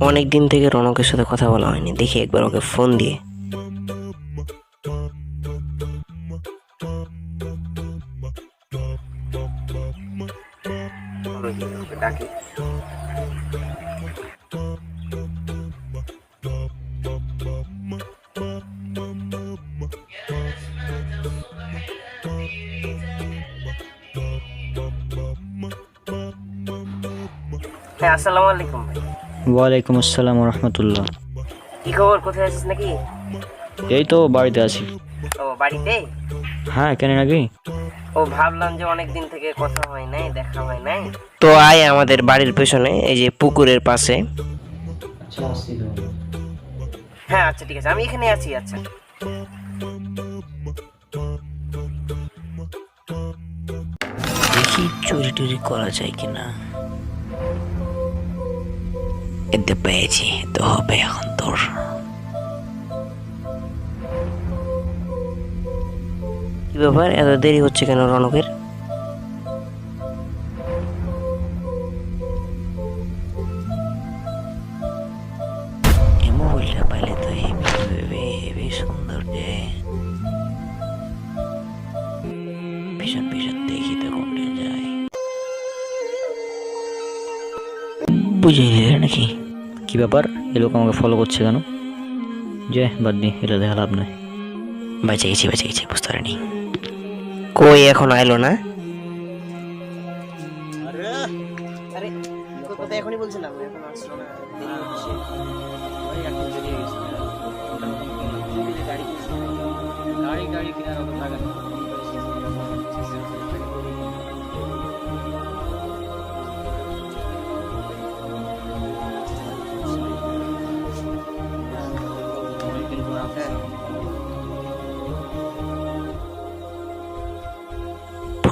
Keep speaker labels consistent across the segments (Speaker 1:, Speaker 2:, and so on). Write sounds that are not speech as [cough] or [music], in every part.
Speaker 1: অনেক দিন থেকে রনকের সাথে কথা বলা হয়নি। দেখি একবার ওকে ফোন দিয়ে। হ্যাঁ আসসালামু আলাইকুম ভাই।
Speaker 2: ওয়ালাইকুম আসসালাম রহমতুল্লাহ।
Speaker 1: কি খবর? কোথায় আছিস নাকি?
Speaker 2: এই তো বাড়িতে আছি।
Speaker 1: ও বাড়িতে?
Speaker 2: হ্যাঁ কেন নাকি?
Speaker 1: ও ভাবলাম যে অনেক দিন থেকে কথা হয় নাই দেখা হয় নাই। তো আয় আমাদের বাড়ির পেছনে এই যে পুকুরের পাশে। হ্যাঁ আচ্ছা ঠিক আছে। আমি এখানে আছি আচ্ছা।
Speaker 3: দেখি চুরি টুরি করা যায় কিনা। এতে পেয়েছি তো হবে এখন তোর
Speaker 1: কি ব্যাপার? এত দেরি হচ্ছে কেন রনকের?
Speaker 3: এই মোবাইলটা পাইলে তো হেভি সুন্দর যে। পিছন পিছন দেখি তো কোনটা যায়। বুঝে নাকি?
Speaker 2: কি ব্যাপার? এ লোক আমাকে ফলো করছে কেন? যে, বাদ দি, এটা দেখা লাভ নাই।
Speaker 3: বেঁচে গেছি বেঁচে গেছি, বুঝতে পারিনি।
Speaker 1: কই এখন আইলো না? এখনই বলছিলাম, এখন আসলো না।
Speaker 2: গাড়ি গাড়ি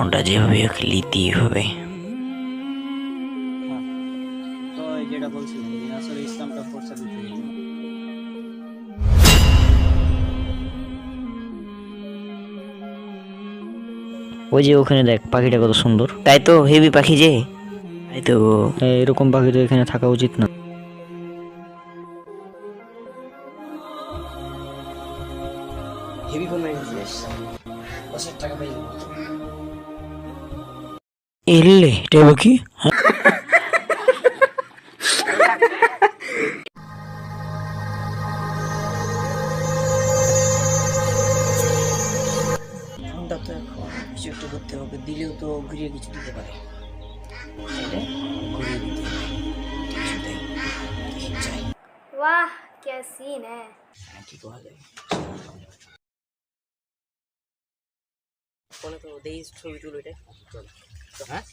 Speaker 3: ফোনটা যেভাবে হোক লিতেই হবে।
Speaker 2: যেটা বলছিলাম আসলে ইসলামটা ফোর্সা দিতে ওই যে ওখানে দেখ পাখিটা কত সুন্দর।
Speaker 1: তাই তো হেভি পাখি যে। তাই তো
Speaker 2: এরকম পাখি তো এখানে থাকা উচিত না।
Speaker 1: হেভি হাজার টাকা পেয়ে
Speaker 3: এলে এটা কি
Speaker 1: ফোনটা তো এখন কিছু একটা করতে হবে দিলেও তো ঘুরিয়ে কিছু দিতে পারে চাইলে ঘুরিয়ে দিতে হবে কিছু দেয় দেখি চাই
Speaker 4: वाह क्या सीन है
Speaker 1: কি করা যায় ফোনে তো দেই ছবি তুলো এটা চল তো হ্যাঁ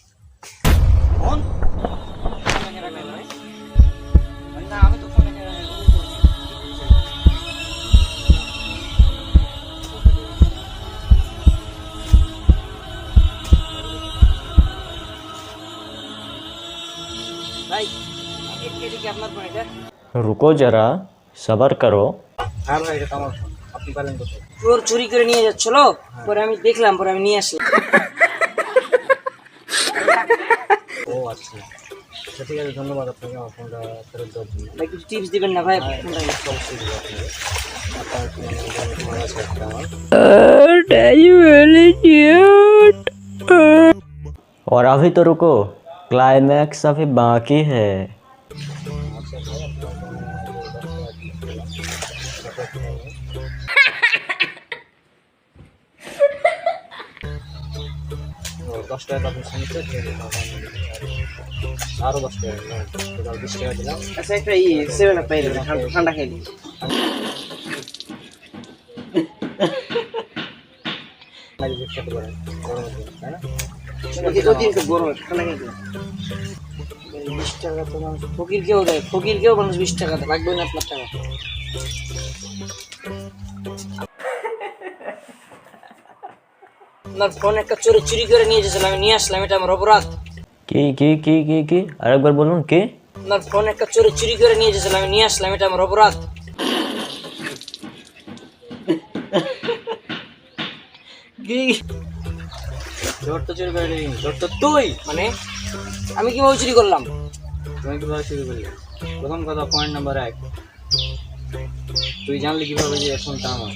Speaker 2: না আমি তো ফোনে
Speaker 1: ভাই এ- এটা কি আপনার ফোন এটা
Speaker 2: रुको जरा सबर करो
Speaker 1: হ্যাঁ ভাই এটা আমার ফোন আপনি পারেন করতে চোর চুরি করে নিয়ে যাচ্ছিল পরে আমি দেখলাম পরে আমি নিয়ে আসলাম
Speaker 2: ও আচ্ছা আচ্ছা ঠিক আছে ধন্যবাদ আপনাকে আমার ফোনটা ফেরত দেওয়ার জন্য
Speaker 1: ভাই কিছু টিপস দিবেন না ভাই ফোনটা
Speaker 2: অবশ্যই দেবো আপনাকে আপনার ফোন আছে একটা আমার और अभी तो रुको क्लाइमैक्स अभी बाकी है দশ টাকা আপনি শুনেছেন আরও দশ টাকা টোটাল বিশ টাকা দিলাম
Speaker 1: আচ্ছা একটা ই সেভেন আপ পাই ঠান্ডা- খাইলি।
Speaker 2: লাগবে খেতে পারেন গরমের দিন, তাই না
Speaker 1: অতিরিক্ত গরম
Speaker 2: বিশ টাকা তো মানুষ
Speaker 1: ফকির কেউ দেয় মানুষ বিশ টাকা লাগবে না আপনার টাকা। আপনার ফোন একটা চোরে চুরি করে নিয়ে এসেছিল আমি নিয়ে আসলাম এটা আমার অপরাধ।
Speaker 2: কি কি কি কি কি? আরেকবার বলুন কি?
Speaker 1: আপনার ফোন একটা চোরে চুরি করে নিয়ে এসেছিল আমি নিয়ে আসলাম এটা আমার অপরাধ। কি?
Speaker 2: জোর তো চুরি করে তো তুই
Speaker 1: মানে? আমি কীভাবে চুরি করলাম?
Speaker 2: তুমি কীভাবে শুরু করলে প্রথম কথা পয়েন্ট নাম্বার এক। তুই জানলি কীভাবে যে ফোনটা আমার?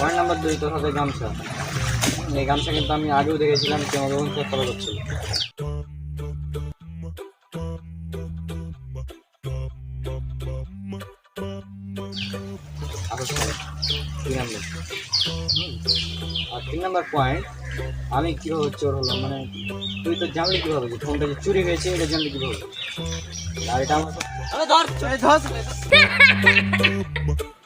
Speaker 2: পয়েন্ট নাম্বার দুই তোর হবে গামছা। এই গামছা কিন্তু আমি আগেও দেখেছিলাম আমাকে অনুসরণ ফলো করছিল। নাম্বার। আর তিন নাম্বার পয়েন্ট আমি কীভাবে চোর হলাম মানে তুই তো জানলি কীভাবে যে ফোনটা যে চুরি হয়েছে এটা জানলি কীভাবে? আর এটা আমার
Speaker 1: আরে ধর। [laughs]